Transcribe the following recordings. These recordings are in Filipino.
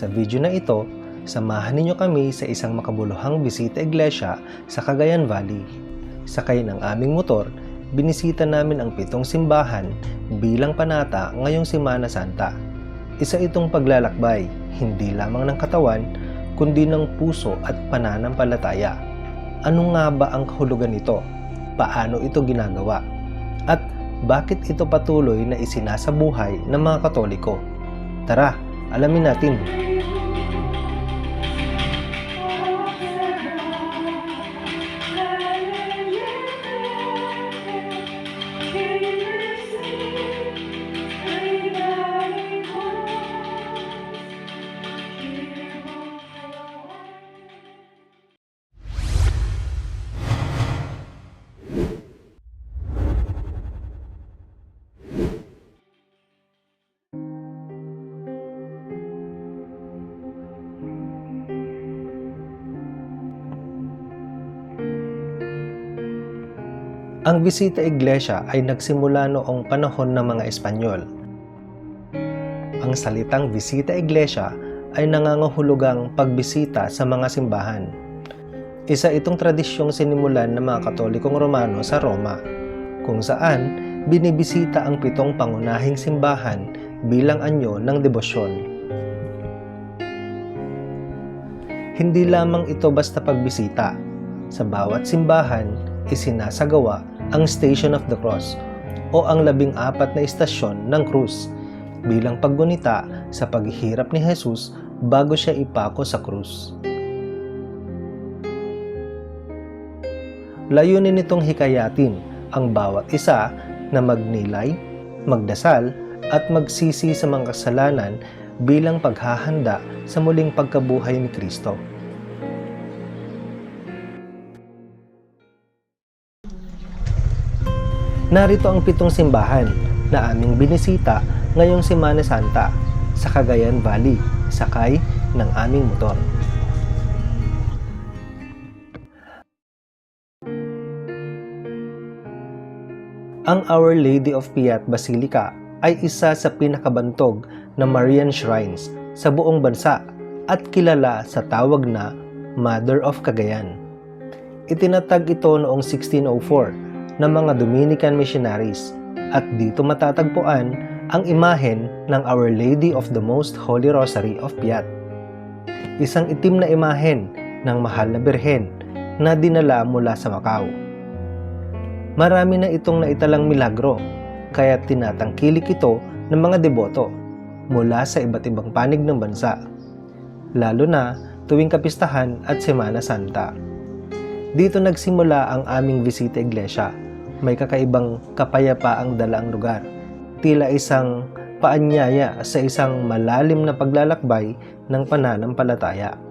Sa video na ito, samahan ninyo kami sa isang makabuluhang bisita iglesia sa Cagayan Valley. Sakay ng aming motor, binisita namin ang pitong simbahan bilang panata ngayong Semana Santa. Isa itong paglalakbay, hindi lamang ng katawan, kundi ng puso at pananampalataya. Ano nga ba ang kahulugan nito? Paano ito ginagawa? At bakit ito patuloy na isinasabuhay ng mga Katoliko? Tara, alamin natin. Ang bisita iglesia ay nagsimula noong panahon ng mga Espanyol. Ang salitang bisita iglesia ay nangangahulugang pagbisita sa mga simbahan. Isa itong tradisyong sinimulan ng mga Katolikong Romano sa Roma, kung saan binibisita ang pitong pangunahing simbahan bilang anyo ng debosyon. Hindi lamang ito basta pagbisita. Sa bawat simbahan, isinasagawa ang Station of the Cross o ang labing apat na istasyon ng krus bilang paggunita sa paghihirap ni Jesus bago siya ipako sa krus. Layunin nitong hikayatin ang bawat isa na magnilay, magdasal at magsisi sa mga kasalanan bilang paghahanda sa muling pagkabuhay ni Kristo. Narito ang pitong simbahan na aming binisita ngayong Semana Santa sa Cagayan Valley, sakay ng aming motor. Ang Our Lady of Piat Basilica ay isa sa pinakabantog na Marian shrines sa buong bansa at kilala sa tawag na Mother of Cagayan. Itinatag ito noong 1604 ng mga Dominican missionaries at dito matatagpuan ang imahen ng Our Lady of the Most Holy Rosary of Piat. Isang itim na imahen ng mahal na birhen na dinala mula sa Macau. Marami na itong naitalang milagro kaya tinatangkilik ito ng mga deboto mula sa iba't ibang panig ng bansa, lalo na tuwing kapistahan at Semana Santa. Dito nagsimula ang aming bisita iglesia may kakaibang kapayapaang dala ang lugar. Tila isang paanyaya sa isang malalim na paglalakbay ng pananampalataya.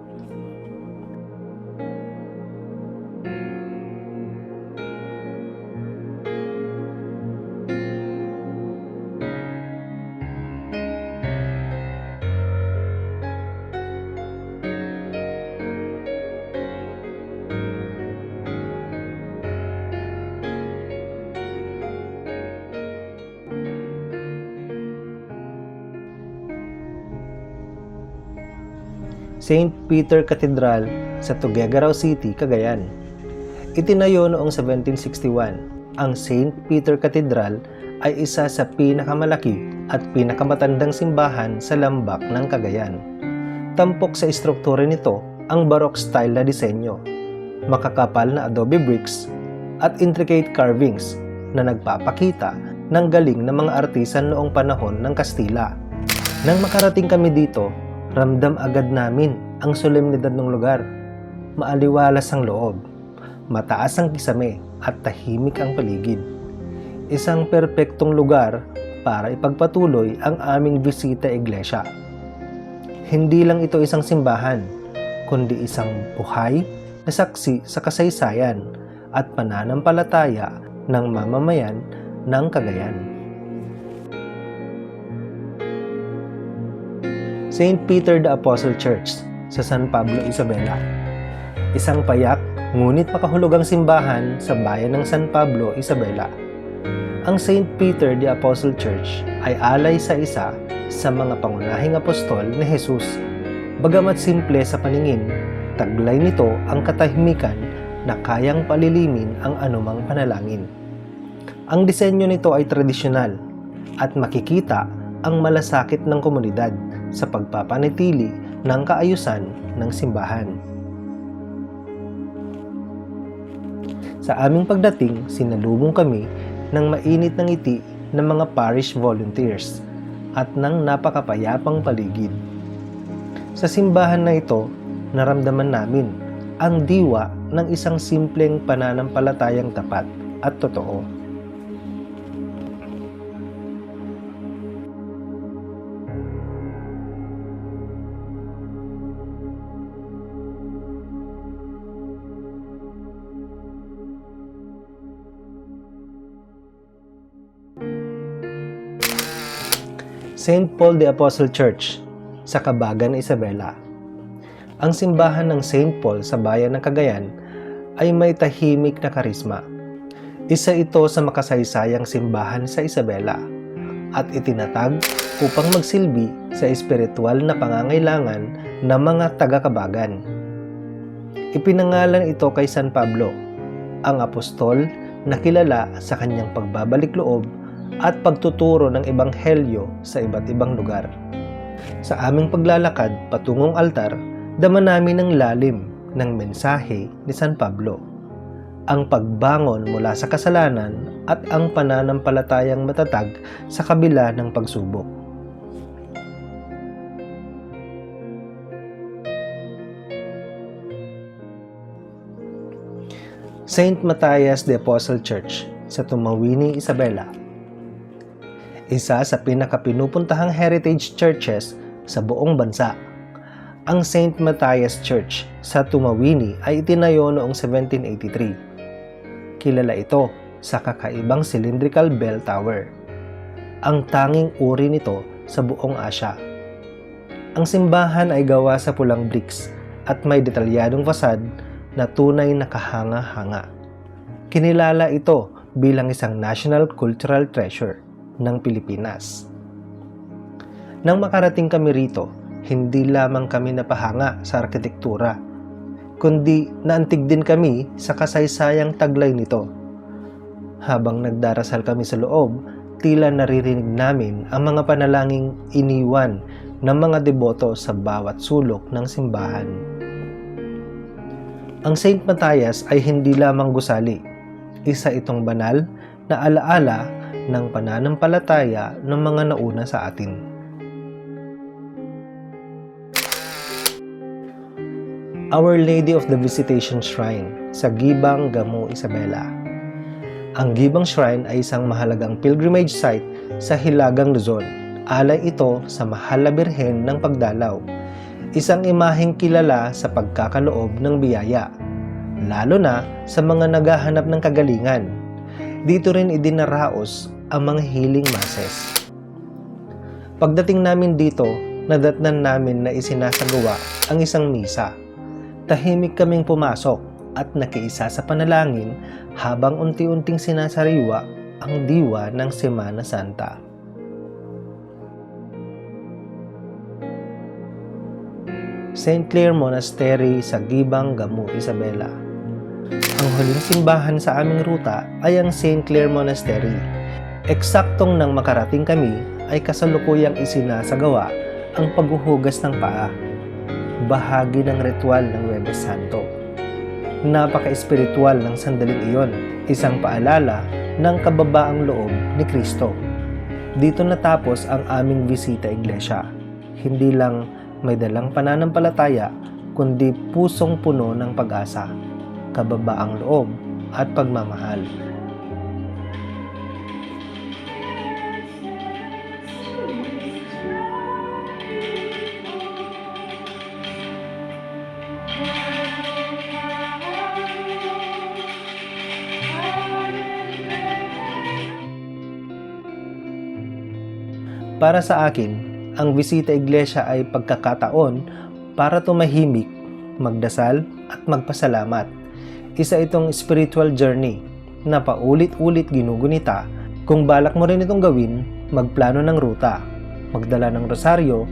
St. Peter Cathedral sa Tuguegarao City, Cagayan. Itinayo noong 1761, ang St. Peter Cathedral ay isa sa pinakamalaki at pinakamatandang simbahan sa lambak ng Cagayan. Tampok sa istruktura nito ang Baroque style na disenyo, makakapal na adobe bricks at intricate carvings na nagpapakita ng galing ng mga artisan noong panahon ng Kastila. Nang makarating kami dito, ramdam agad namin ang solemnidad ng lugar. Maaliwalas ang loob, mataas ang kisame at tahimik ang paligid. Isang perpektong lugar para ipagpatuloy ang aming bisita iglesia. Hindi lang ito isang simbahan, kundi isang buhay na saksi sa kasaysayan at pananampalataya ng mamamayan ng Cagayan. St. Peter the Apostle Church sa San Pablo, Isabela. Isang payak ngunit makahulugang simbahan sa bayan ng San Pablo, Isabela. Ang St. Peter the Apostle Church ay alay sa isa sa mga pangunahing apostol ni Jesus Bagamat simple sa paningin, taglay nito ang katahimikan na kayang palilimin ang anumang panalangin. Ang disenyo nito ay tradisyonal at makikita ang malasakit ng komunidad sa pagpapanatili ng kaayusan ng simbahan. Sa aming pagdating, sinalubong kami ng mainit ng ngiti ng mga parish volunteers at ng napakapayapang paligid. Sa simbahan na ito, naramdaman namin ang diwa ng isang simpleng pananampalatayang tapat at totoo. St. Paul the Apostle Church sa Kabagan, Isabela. Ang simbahan ng St. Paul sa bayan ng Cagayan ay may tahimik na karisma. Isa ito sa makasaysayang simbahan sa Isabela at itinatag upang magsilbi sa espiritual na pangangailangan ng mga taga-kabagan. Ipinangalan ito kay San Pablo, ang apostol na kilala sa kanyang pagbabalik loob at pagtuturo ng ebanghelyo sa iba't ibang lugar. Sa aming paglalakad patungong altar, dama namin ang lalim ng mensahe ni San Pablo. Ang pagbangon mula sa kasalanan at ang pananampalatayang matatag sa kabila ng pagsubok. Saint Matthias the Apostle Church sa Tumawini, Isabela isa sa pinakapinupuntahang heritage churches sa buong bansa. Ang St. Matthias Church sa Tumawini ay itinayo noong 1783. Kilala ito sa kakaibang cylindrical bell tower. Ang tanging uri nito sa buong Asya. Ang simbahan ay gawa sa pulang bricks at may detalyadong fasad na tunay na kahanga-hanga. Kinilala ito bilang isang national cultural treasure ng Pilipinas. Nang makarating kami rito, hindi lamang kami napahanga sa arkitektura, kundi naantig din kami sa kasaysayang taglay nito. Habang nagdarasal kami sa loob, tila naririnig namin ang mga panalangin iniwan ng mga deboto sa bawat sulok ng simbahan. Ang Saint Matthias ay hindi lamang gusali, isa itong banal na alaala ng pananampalataya ng mga nauna sa atin. Our Lady of the Visitation Shrine sa Gibang Gamu Isabela. Ang Gibang Shrine ay isang mahalagang pilgrimage site sa Hilagang Luzon. Alay ito sa Mahal na Birhen ng Pagdalaw, isang imaheng kilala sa pagkakaloob ng biyaya, lalo na sa mga naghahanap ng kagalingan. Dito rin idinaraos ang mga healing masses. Pagdating namin dito, nadatnan namin na isinasagawa ang isang misa. Tahimik kaming pumasok at nakiisa sa panalangin habang unti-unting sinasariwa ang diwa ng Semana Santa. St. Clare Monastery sa Gibang, Gamu, Isabela. Ang huling simbahan sa aming ruta ay ang St. Clare Monastery Eksaktong nang makarating kami ay kasalukuyang isinasagawa ang paghuhugas ng paa, bahagi ng ritual ng Webes Santo. Napaka-espiritual ng sandaling iyon, isang paalala ng kababaang loob ni Kristo. Dito natapos ang aming bisita iglesia. Hindi lang may dalang pananampalataya, kundi pusong puno ng pag-asa, kababaang loob at pagmamahal. Para sa akin, ang bisita iglesia ay pagkakataon para tumahimik, magdasal at magpasalamat. Isa itong spiritual journey na paulit-ulit ginugunita. Kung balak mo rin itong gawin, magplano ng ruta, magdala ng rosaryo,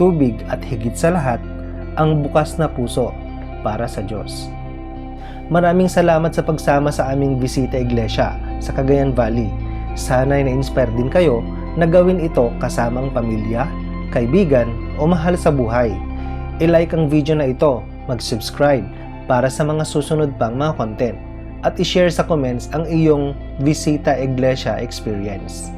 tubig at higit sa lahat, ang bukas na puso para sa Diyos. Maraming salamat sa pagsama sa aming bisita iglesia sa Cagayan Valley. Sana'y na-inspire din kayo na gawin ito kasamang pamilya, kaibigan o mahal sa buhay. I-like ang video na ito, mag-subscribe para sa mga susunod pang mga content at i-share sa comments ang iyong Visita Iglesia experience.